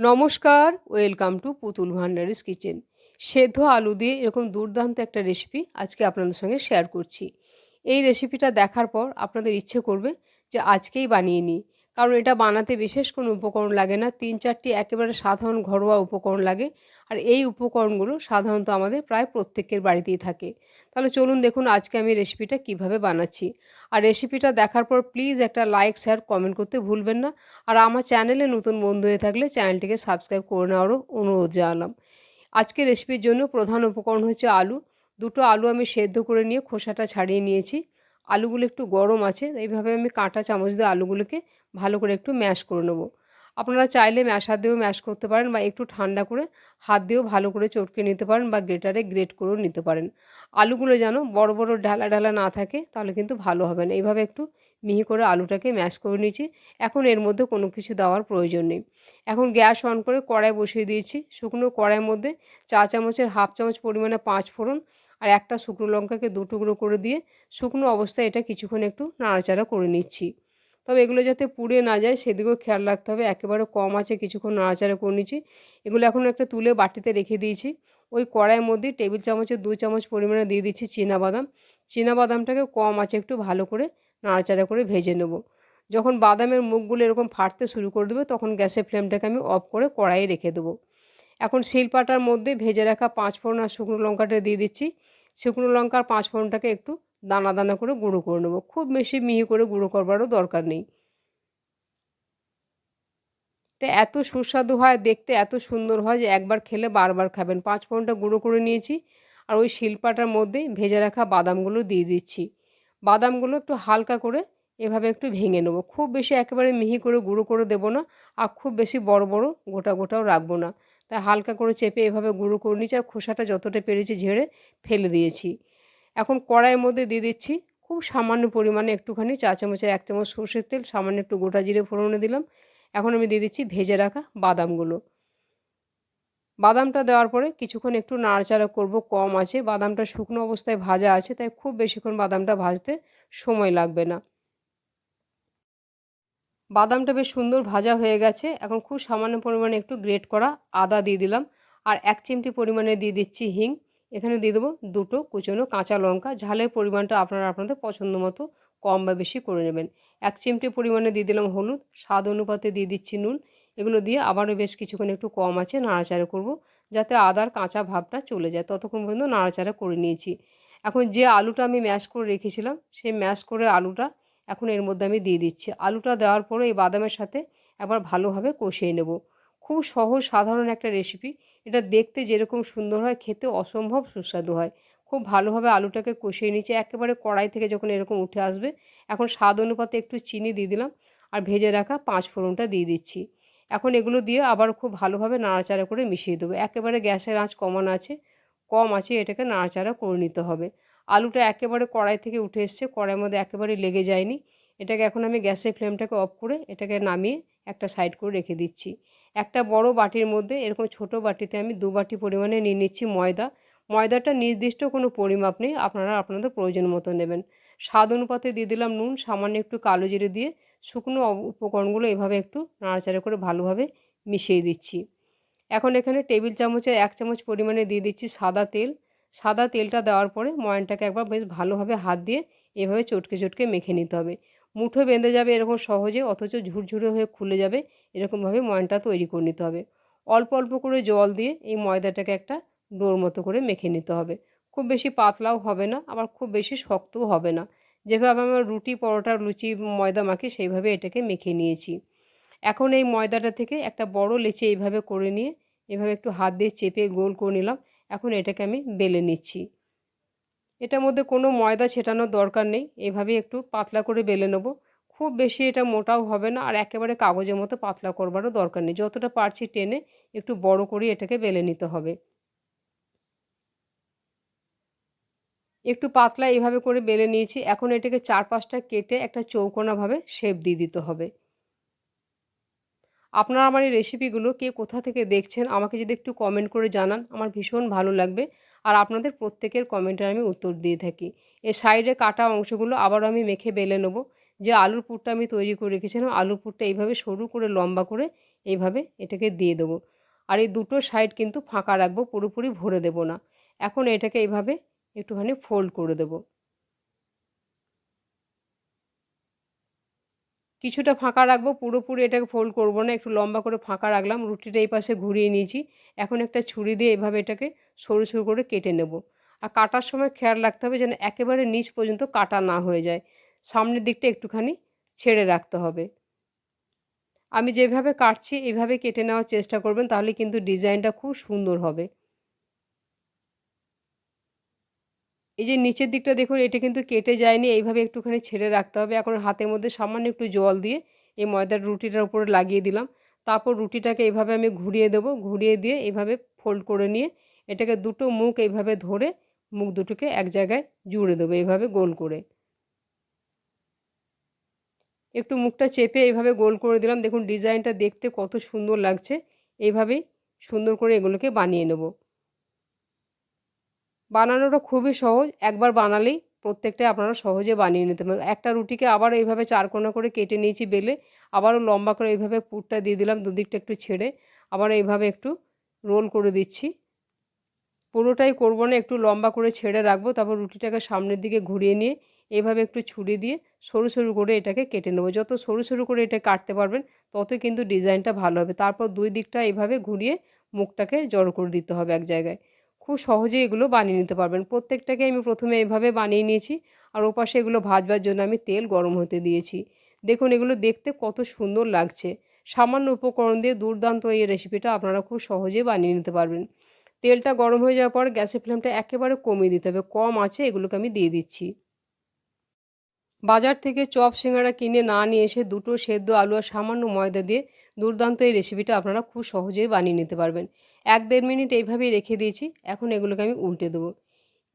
নমস্কার welcome to পুতুল ভান্ডারিস kitchen সেদ্ধ আলু দিয়ে এরকম দুর্দান্ত একটা রেসিপি আজকে আপনাদের সঙ্গে শেয়ার করছি। এই রেসিপিটা দেখার পর আপনাদের ইচ্ছে করবে যে আজকেই বানিয়ে নিই। কারণ এটা বানাতে বিশেষ কোনো উপকরণ লাগে না। তিন চারটি একেবারে সাধারণ ঘরোয়া উপকরণ লাগে। আর এই উপকরণগুলো সাধারণত আমাদের প্রায় প্রত্যেকের বাড়িতেই থাকে। তাহলে চলুন দেখুন আজকে আমি রেসিপিটা কীভাবে বানাচ্ছি। আর রেসিপিটা দেখার পর প্লিজ একটা লাইক, শেয়ার, কমেন্ট করতে ভুলবেন না। আর আমার চ্যানেলে নতুন বন্ধু হয়ে থাকলে চ্যানেলটিকে সাবস্ক্রাইব করে নেওয়ারও অনুরোধ জানালাম। আজকে রেসিপির জন্য প্রধান উপকরণ হচ্ছে আলু। দুটো আলু আমি সেদ্ধ করে নিয়ে খোসাটা ছাড়িয়ে নিয়েছি। আলুগুলো একটু গরম আছে এইভাবে আমি কাঁটা চামচ দিয়ে আলুগুলোকে ভালো করে একটু ম্যাশ করে নেব। আপনারা চাইলে ম্যাশার দিয়েও ম্যাশ করতে পারেন বা একটু ঠান্ডা করে হাত দিয়েও ভালো করে চটকে নিতে পারেন বা গ্রেটারে গ্রেট করেও নিতে পারেন। আলুগুলো যেন বড় বড়, ঢালা ঢালা না থাকে তাহলে কিন্তু ভালো হবে না। এইভাবে একটু মিহি করে আলুটাকে ম্যাশ করে নিয়েছি। এখন এর মধ্যে কোনো কিছু দেওয়ার প্রয়োজন নেই। এখন গ্যাস অন করে কড়াই বসিয়ে দিয়েছি। শুকনো কড়াইয়ের মধ্যে চা চামচের হাফ চামচ পরিমাণে পাঁচ ফোড়ন আর একটা শুকনো লঙ্কাকে দু টুকরো করে দিয়ে শুকনো অবস্থায় এটা কিছুক্ষণ একটু নাড়াচাড়া করে নিচ্ছি। তবে এগুলো যাতে পুড়ে না যায়, সেদিকেও খেয়াল রাখতে হবে। একেবারে কম আছে, কিছুক্ষণ নাড়াচাড়া করে নিচ্ছি। এগুলো এখন একটা তুলে বাটিতে রেখে দিয়েছি। ওই কড়াইয়ের মধ্যে টেবিল চামচের দু চামচ পরিমাণে দিয়ে দিচ্ছি বাদাম বাদামটাকে কম আছে, একটু ভালো করে নাড়াচাড়া করে ভেজে নেব। যখন বাদামের মুখগুলো এরকম ফাটতে শুরু করে দেবে, তখন গ্যাসের ফ্লেমটাকে আমি অফ করে কড়াইয়ে রেখে দেবো। এখন শিলপাটার মধ্যে ভেজে রাখা পাঁচ ফোড়ন আর শুকনো লঙ্কাটা দিয়ে দিচ্ছি। শুকনো লঙ্কার পাঁচ ফোড়নটাকে একটু দানা দানা করে গুঁড়ো করে নেব। খুব বেশি মিহি করে গুঁড়ো করবারও দরকার নেই। এটা এত সুস্বাদু হয়, দেখতে এত সুন্দর হয় যে একবার খেলে বারবার খাবেন। পাঁচ ফোড়নটা গুঁড়ো করে নিয়েছি আর ওই শিলপাটার মধ্যে ভেজে রাখা বাদামগুলো দিয়ে দিচ্ছি। বাদামগুলো একটু হালকা করে এভাবে একটু ভেঙে নেব। খুব বেশি একেবারে মিহি করে গুঁড়ো করে দেবো না আর খুব বেশি বড় বড় গোটা গোটাও রাখব না। তাই হালকা করে চেপে এভাবে গুঁড়ো করে নিচ্ছি আর খোসাটা যতটা পেরেছি ঝেড়ে ফেলে দিয়েছি। এখন কড়াইয়ের মধ্যে দিয়ে দিচ্ছি খুব সামান্য পরিমাণে একটুখানি চা চামচের এক চামচ সর্ষের তেল, সামান্য একটু গোটা জিরে ফোড়নে দিলাম। এখন আমি দিয়ে দিচ্ছি ভেজে রাখা বাদামগুলো। বাদামটা দেওয়ার পরে কিছুক্ষণ একটু নাড়াচাড়া করব, কম আছে। বাদামটা শুকনো অবস্থায় ভাজা আছে, তাই খুব বেশিক্ষণ বাদামটা ভাজতে সময় লাগবে না। বাদামটা বেশ সুন্দর ভাজা হয়ে গেছে। এখন খুব সামান্য পরিমাণে একটু গ্রেট করা আদা দিয়ে দিলাম। আর এক চিমটি পরিমাণে দিয়ে দিচ্ছি হিং। এখানে দিয়ে দেবো দুটো কুচনো কাঁচা লঙ্কা। ঝালের পরিমাণটা আপনারা আপনাদের পছন্দ মতো কম বা বেশি করে নেবেন। এক চিমটি পরিমাণে দিয়ে দিলাম হলুদ। স্বাদ অনুপাতে দিয়ে দিচ্ছি নুন। এগুলো দিয়ে আবারও বেশ কিছুক্ষণ একটু কম আছে নাড়াচাড়া করব, যাতে আদার কাঁচা ভাবটা চলে যায়। ততক্ষণ পর্যন্ত নাড়াচাড়া করে নিয়েছি। এখন যে আলুটা আমি ম্যাশ করে রেখেছিলাম, সেই ম্যাশ করে আলুটা এখন এর মধ্যে আমি দিয়ে দিচ্ছি। আলুটা দেওয়ার পরে এই বাদামের সাথে একবার ভালোভাবে কষিয়ে নেব। খুব সহজ, সাধারণ একটা রেসিপি এটা দেখতে যেরকম সুন্দর হয়, খেতে অসম্ভব সুস্বাদু হয়। খুব ভালোভাবে আলুটাকে কষিয়ে নিচে একেবারে কড়াই থেকে যখন এরকম উঠে আসবে, এখন স্বাদ অনুপাতে একটু চিনি দিয়ে দিলাম আর ভেজে রাখা পাঁচ ফোড়নটা দিয়ে দিচ্ছি। এখন এগুলো দিয়ে আবার খুব ভালোভাবে নাড়াচাড়া করে মিশিয়ে দেবো। একেবারে গ্যাসের আঁচ কমানো আছে। কম আছে, এটাকে নাড়াচাড়া করে নিতে হবে। আলুটা একেবারে কড়াই থেকে উঠে এসছে, কড়াইয়ের মধ্যে একেবারে লেগে যায়নি। এটাকে এখন আমি গ্যাসের ফ্লেমটাকে অফ করে এটাকে নামিয়ে একটা সাইড করে রেখে দিচ্ছি। একটা বড় বাটির মধ্যে, এরকম ছোট বাটিতে আমি দু বাটি পরিমাণে নিয়ে নিচ্ছি ময়দা। ময়দাটা নির্দিষ্ট কোনো পরিমাপ নেই, আপনারা আপনাদের প্রয়োজন মতো নেবেন। স্বাদ অনুপাতে দিয়ে দিলাম নুন, সামান্য একটু কালো জিরে দিয়ে শুকনো উপকরণগুলো এভাবে একটু নাড়াচাড়া করে ভালোভাবে মিশিয়ে দিচ্ছি। এখন এখানে টেবিল চামচে এক চামচ পরিমাণে দিয়ে দিচ্ছি সাদা তেল। সাদা তেলটা দেওয়ার পরে ময়নটাকে একবার বেশ ভালোভাবে হাত দিয়ে এভাবে চটকে চটকে মেখে নিতে হবে। মুঠো বেঁধে যাবে এরকম সহজে, অথচ ঝুরঝুরে হয়ে খুলে যাবে, এরকমভাবে ময়নটা তৈরি করে নিতে হবে। অল্প অল্প করে জল দিয়ে এই ময়দাটাকে একটা ডোর মতো করে মেখে নিতে হবে। খুব বেশি পাতলাও হবে না, আবার খুব বেশি শক্তও হবে না। যেভাবে আমার রুটি, পরোটা, লুচি, ময়দা মাখি সেইভাবে এটাকে মেখে নিয়েছি। এখন এই ময়দাটা থেকে একটা বড় লেচে এইভাবে করে নিয়ে, এভাবে একটু হাত দিয়ে চেপে গোল করে নিলাম। এখন এটাকে আমি বেলে নিচ্ছি। এটার মধ্যে কোনো ময়দা ছেটানোর দরকার নেই। এভাবে একটু পাতলা করে বেলে নেব। খুব বেশি এটা মোটাও হবে না আর একেবারে কাগজের মতো পাতলা করবারও দরকার নেই। যতটা পারছি টেনে একটু বড় করে এটাকে বেলে নিতে হবে। একটু পাতলা এইভাবে করে বেলে নিয়েছি। এখন এটাকে চার পাঁচটা কেটে একটা চৌকোনাভাবে শেপ দিয়ে দিতে হবে। আপনারা আমার এই রেসিপিগুলো কে কোথা থেকে দেখছেন, আমাকে যদি একটু কমেন্ট করে জানান, আমার ভীষণ ভালো লাগবে। আর আপনাদের প্রত্যেকের কমেন্টের আমি উত্তর দিয়ে থাকি। এর সাইডে কাটা অংশগুলো আবারও আমি মেখে বেলে নেব। যে আলুর পুরটা আমি তৈরি করে রেখেছিলাম, আলুর পুরটা এইভাবে সরু করে, লম্বা করে এইভাবে এটাকে দিয়ে দেবো। আর এই দুটো সাইড কিন্তু ফাঁকা রাখব, পুরোপুরি ভরে দেব না। এখন এটাকে এইভাবে একটুখানি ফোল্ড করে দেবো। কিছুটা ফাঁকা রাখব, পুরোপুরি এটাকে ফোল্ড করব না, একটু লম্বা করে ফাঁকা রাখলাম, রুটিটা এই পাশে ঘুরিয়ে নিয়েছি। এখন একটা ছুরি দিয়ে এভাবে এটাকে সরু সরু করে কেটে নেব। আর কাটার সময় খেয়াল রাখতে হবে যেন একেবারে নিচ পর্যন্ত কাটা না হয়ে যায়। সামনের দিকটা একটুখানি ছেড়ে রাখতে হবে। আমি যেভাবে কাটছি এইভাবে কেটে নেওয়ার চেষ্টা করবেন, তাহলে কিন্তু ডিজাইনটা খুব সুন্দর হবে। এই যে নিচের দিকটা দেখুন, এটা কিন্তু কেটে যায়নি, এইভাবে একটুখানি ছেড়ে রাখতে হবে। এখন হাতের মধ্যে সামান্য একটু জল দিয়ে এই ময়দার রুটিটার উপরে লাগিয়ে দিলাম। তারপর রুটিটাকে এইভাবে আমি ঘুরিয়ে দেব, ঘুরিয়ে দিয়ে এইভাবে ফোল্ড করে নিয়ে এটাকে দুটো মুখ এইভাবে ধরে মুখ দুটোকে এক জায়গায় জুড়ে দেবো এইভাবে গোল করে। একটু মুখটা চেপে এইভাবে গোল করে দিলাম। দেখুন, ডিজাইনটা দেখতে কত সুন্দর লাগছে। এইভাবেই সুন্দর করে এগুলোকে বানিয়ে নেব। বানানোটা খুবই সহজ। একবার বানালেই প্রত্যেকটাই আপনারা সহজে বানিয়ে নিতে পারেন একটা রুটিকে আবার এইভাবে চারকোনা করে কেটে নিয়েছি বেলে, আবারও লম্বা করে এইভাবে পুরটা দিয়ে দিলাম, দুদিকটা একটু ছেড়ে আবার এইভাবে একটু রোল করে দিচ্ছি। পুরোটাই করব না, একটু লম্বা করে ছেড়ে রাখব, তারপর রুটিটাকে সামনের দিকে ঘুরিয়ে নিয়ে এভাবে একটু ছুরি দিয়ে সরু সরু করে এটাকে কেটে নেব। যত সরু সরু করে এটা কাটতে পারবেন ততই কিন্তু ডিজাইনটা ভালো হবে। তারপর দুই দিকটা এভাবে ঘুরিয়ে মুখটাকে জড়ো করে দিতে হবে এক জায়গায়। খুব সহজে এগুলো বানিয়ে নিতে পারবেন। প্রত্যেকটাকে আমি প্রথমে এভাবে বানিয়ে নিয়েছি আর ওপাশে এগুলো ভাজবার জন্য আমি তেল গরম হতে দিয়েছি। দেখুন, এগুলো দেখতে কত সুন্দর লাগছে। সামান্য উপকরণ দিয়ে দুর্দান্ত এই রেসিপিটা আপনারা খুব সহজে বানিয়ে নিতে পারবেন। তেলটা গরম হয়ে যাওয়ার পর গ্যাসের ফ্লেমটা একেবারে কমিয়ে দিতে হবে। কম আছে, এগুলোকে আমি দিয়ে দিচ্ছি। বাজার থেকে চপ সিঙ্গারা কিনে না নিয়ে এসে দুটো সেদ্ধ আলু আর সামান্য ময়দা দিয়ে দুর্দান্ত এই রেসিপিটা আপনারা খুব সহজেই বানিয়ে নিতে পারবেন। এক দেড় মিনিট এইভাবেই রেখে দিয়েছি, এখন এগুলোকে আমি উল্টে দেবো।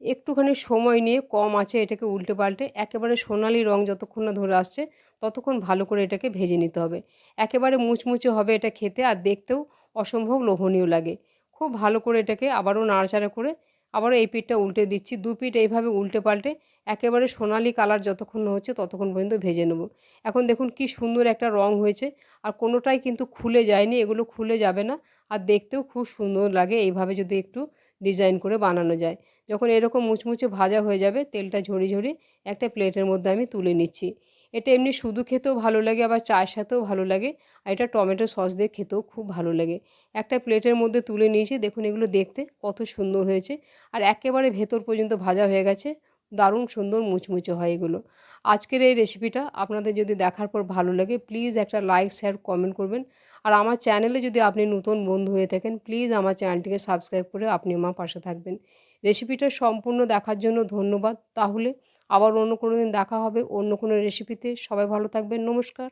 একটুখানি সময় নিয়ে কম আছে এটাকে উল্টে পাল্টে, একেবারে সোনালি রং যতক্ষণ না ধরে আসছে ততক্ষণ ভালো করে এটাকে ভেজে নিতে হবে। একেবারে মুচমুচে হবে এটা খেতে আর দেখতেও অসম্ভব লোভনীয় লাগে। খুব ভালো করে এটাকে আবারও নাড়াচাড়া করে আবারও এই পিঠটা উল্টে দিচ্ছি। দু পিঠ এইভাবে উল্টে পাল্টে একেবারে সোনালি কালার যতক্ষণ হচ্ছে ততক্ষণ পর্যন্ত ভেজে নেব। এখন দেখুন কি সুন্দর একটা রং হয়েছে। আর কোনোটাই কিন্তু খুলে যায়নি, এগুলো খুলে যাবে না। আর দেখতেও খুব সুন্দর লাগে এইভাবে যদি একটু ডিজাইন করে বানানো যায়। যখন এরকম মুচমুচে ভাজা হয়ে যাবে, তেলটা ঝরি ঝরি একটা প্লেটের মধ্যে আমি তুলে নিচ্ছি। এটা এমনি শুধু খেতেও ভালো লাগে, আবার চায়ের সাথেও ভালো লাগে। আর এটা টমেটো সস দিয়ে খেতেও খুব ভালো লাগে। একটা প্লেটের মধ্যে তুলে নিয়েছি, দেখুন এগুলো দেখতে কত সুন্দর হয়েছে। আর একেবারে ভেতর পর্যন্ত ভাজা হয়ে গেছে। দারুণ সুন্দর মুচমুচে হয় এগুলো। আজকের এই রেসিপিটা আপনাদের যদি দেখার পর ভালো লাগে প্লিজ একটা লাইক শেয়ার কমেন্ট করবেন। আর আমার চ্যানেলে যদি আপনি নতুন বন্ধু হয়ে থাকেন প্লিজ আমার চ্যানেলটিকে সাবস্ক্রাইব করে আপনি আমার পাশে থাকবেন। রেসিপিটা সম্পূর্ণ দেখার জন্য ধন্যবাদ। তাহলে আবার অন্য কোনো দিন দেখা হবে অন্য কোনো রেসিপিতে সবাই ভালো থাকবেন। নমস্কার।